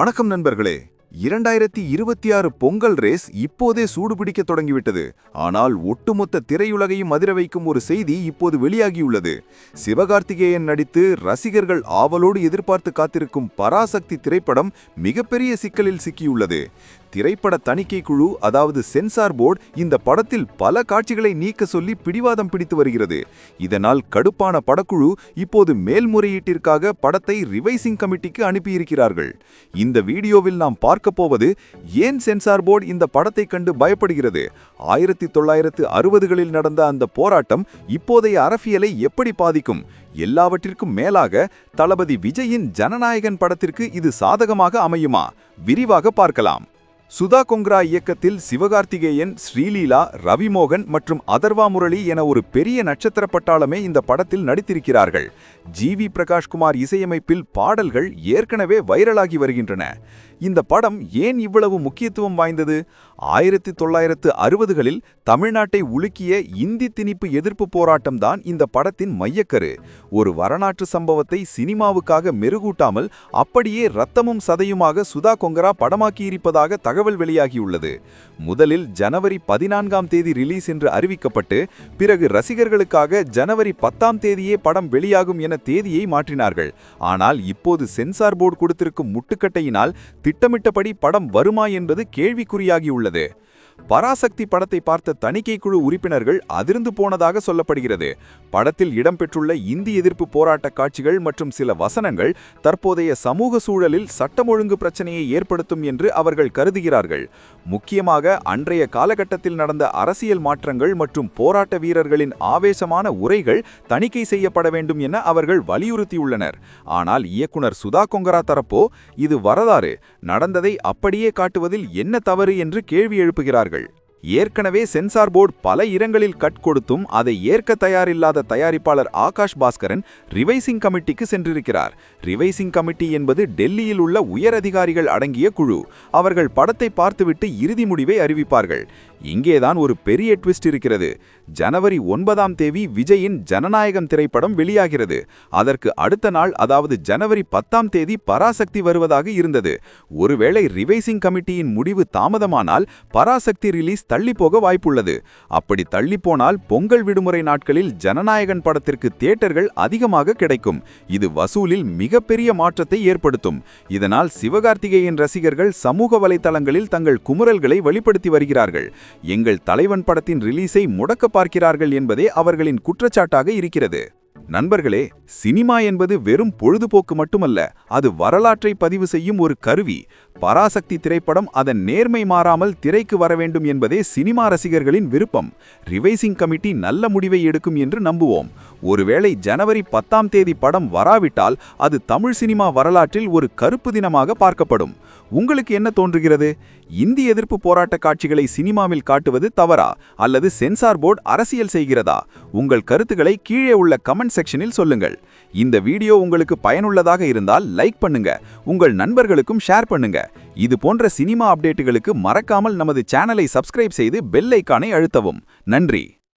வணக்கம் நண்பர்களே. இரண்டாயிரத்தி இருபத்தி ஆறு பொங்கல் ரேஸ் இப்போதே சூடுபிடிக்க தொடங்கிவிட்டது. ஆனால் ஒட்டுமொத்த திரையுலகையும் அதிர வைக்கும் ஒரு செய்தி இப்போது வெளியாகியுள்ளது. சிவகார்த்திகேயன் நடித்து ரசிகர்கள் ஆவலோடு எதிர்பார்த்து காத்திருக்கும் பராசக்தி திரைப்படம் மிகப்பெரிய சிக்கலில் சிக்கியுள்ளது. திரைப்பட தணிக்கை குழு அதாவது சென்சார் போர்டு இந்த படத்தில் பல காட்சிகளை நீக்க சொல்லி பிடிவாதம் பிடித்து வருகிறது. இதனால் கடுப்பான படக்குழு இப்போது மேல்முறையீட்டிற்காக படத்தை ரிவைசிங் கமிட்டிக்கு அனுப்பியிருக்கிறார்கள். இந்த வீடியோவில் நாம் பார்க்க போவது ஏன் சென்சார் போர்டு இந்த படத்தை கண்டு பயப்படுகிறது? ஆயிரத்தி தொள்ளாயிரத்து அறுபதுகளில் நடந்த அந்த போராட்டம் இப்போதைய அரசியலை எப்படி பாதிக்கும்? எல்லாவற்றிற்கும் மேலாக தளபதி விஜயின் ஜனநாயகன் படத்திற்கு இது சாதகமாக அமையுமா? விரிவாக பார்க்கலாம். சுதா கொங்ரா இயக்கத்தில் சிவகார்த்திகேயன் ஸ்ரீலீலா ரவிமோகன் மற்றும் அதர்வா முரளி என ஒரு பெரிய நட்சத்திர பட்டாளமே இந்த படத்தில் நடித்திருக்கிறார்கள். ஜி வி பிரகாஷ்குமார் இசையமைப்பில் பாடல்கள் ஏற்கனவே வைரலாகி வருகின்றன. இந்த படம் ஏன் இவ்வளவு முக்கியத்துவம் வாய்ந்தது? ஆயிரத்தி தொள்ளாயிரத்து அறுபதுகளில் தமிழ்நாட்டை உலுக்கிய இந்தி திணிப்பு எதிர்ப்பு போராட்டம்தான் இந்த படத்தின் மையக்கரு. ஒரு வரலாற்று சம்பவத்தை சினிமாவுக்காக மெருகூட்டாமல் அப்படியே ரத்தமும் சதையுமாக சுதா கொங்கரா படமாக்கியிருப்பதாக தகவல் வெளியாகியுள்ளது. முதலில் ஜனவரி பதினான்காம் தேதி ரிலீஸ் என்று அறிவிக்கப்பட்டு பிறகு ரசிகர்களுக்காக ஜனவரி பத்தாம் தேதியே படம் வெளியாகும் என தேதியை மாற்றினார்கள். ஆனால் இப்போது சென்சார் போர்டு கொடுத்திருக்கும் முட்டுக்கட்டையினால் திட்டமிட்டபடி படம் வருமா என்பது கேள்விக்குறியாகியுள்ளது. பராசக்தி படத்தை பார்த்த தணிக்கை குழு உறுப்பினர்கள் அதிர்ந்து போனதாக சொல்லப்படுகிறது. படத்தில் இடம்பெற்றுள்ள இந்தி எதிர்ப்பு போராட்ட காட்சிகள் மற்றும் சில வசனங்கள் தற்போதைய சமூக சூழலில் சட்டம் ஒழுங்கு பிரச்சனையை ஏற்படுத்தும் என்று அவர்கள் கருதுகிறார்கள். முக்கியமாக அன்றைய காலகட்டத்தில் நடந்த அரசியல் மாற்றங்கள் மற்றும் போராட்ட வீரர்களின் ஆவேசமான உரைகள் தணிக்கை செய்யப்பட வேண்டும் என அவர்கள் வலியுறுத்தியுள்ளனர். ஆனால் இயக்குனர் சுதா கொங்கரா தரப்போ இது வரலாறு. நடந்ததை அப்படியே காட்டுவதில் என்ன தவறு என்று கேள்வி எழுப்புகிறார்கள். கொண்டார்கள் ஏற்கனவே சென்சார் போர்டு பல இடங்களில் கட் கொடுத்தும் அதை ஏற்க தயாரில்லாத தயாரிப்பாளர் ஆகாஷ் பாஸ்கரன் ரிவைசிங் கமிட்டிக்கு சென்றிருக்கிறார். ரிவைசிங் கமிட்டி என்பது டெல்லியில் உள்ள உயர் அதிகாரிகள் அடங்கிய குழு. அவர்கள் படத்தை பார்த்துவிட்டு இறுதி முடிவை அறிவிப்பார்கள். இங்கேதான் ஒரு பெரிய ட்விஸ்ட் இருக்கிறது. ஜனவரி ஒன்பதாம் தேதி விஜயின் ஜனநாயகம் திரைப்படம் வெளியாகிறது. அதற்கு அடுத்த நாள் அதாவது ஜனவரி பத்தாம் தேதி பராசக்தி வருவதாக இருந்தது. ஒருவேளை ரிவைசிங் கமிட்டியின் முடிவு தாமதமானால் பராசக்தி ரிலீஸ் தள்ளி போக வாய்ப்புள்ளது. அப்படி தள்ளி போனால் பொங்கல் விடுமுறை நாட்களில் ஜனநாயகன் படத்திற்கு தியேட்டர்கள் அதிகமாக கிடைக்கும். இது வசூலில் மிகப்பெரிய மாற்றத்தை ஏற்படுத்தும். இதனால் சிவகார்த்திகேயன் ரசிகர்கள் சமூக வலைதளங்களில் தங்கள் குமுறல்களை வெளிப்படுத்தி வருகிறார்கள். எங்கள் தலைவன் படத்தின் ரிலீஸை முடக்க பார்க்கிறார்கள் என்பதே அவர்களின் குற்றச்சாட்டாக இருக்கிறது. நண்பர்களே சினிமா என்பது வெறும் பொழுதுபோக்கு மட்டுமல்ல அது வரலாற்றை பதிவு செய்யும் ஒரு கருவி. பராசக்தி திரைப்படம் அதன் நேர்மை மாறாமல் திரைக்கு வர வேண்டும் என்பதே சினிமா ரசிகர்களின் விருப்பம். ரிவைசிங் கமிட்டி நல்ல முடிவை எடுக்கும் என்று நம்புவோம். ஒருவேளை ஜனவரி பத்தாம் தேதி படம் வராவிட்டால் அது தமிழ் சினிமா வரலாற்றில் ஒரு கருப்பு தினமாக பார்க்கப்படும். உங்களுக்கு என்ன தோன்றுகிறது? இந்தி எதிர்ப்பு போராட்ட காட்சிகளை சினிமாவில் காட்டுவது தவறா அல்லது சென்சார் போர்டு அரசியல் செய்கிறதா? உங்கள் கருத்துக்களை கீழே உள்ள கமெண்ட் செக்ஷனில் சொல்லுங்கள். இந்த வீடியோ உங்களுக்கு பயனுள்ளதாக இருந்தால் லைக் பண்ணுங்க. உங்கள் நண்பர்களுக்கும் ஷேர் பண்ணுங்க. இது போன்ற சினிமா அப்டேட்டுகளுக்கு மறக்காமல் நமது சேனலை சப்ஸ்கிரைப் செய்து பெல் ஐக்கானை அழுத்தவும். நன்றி.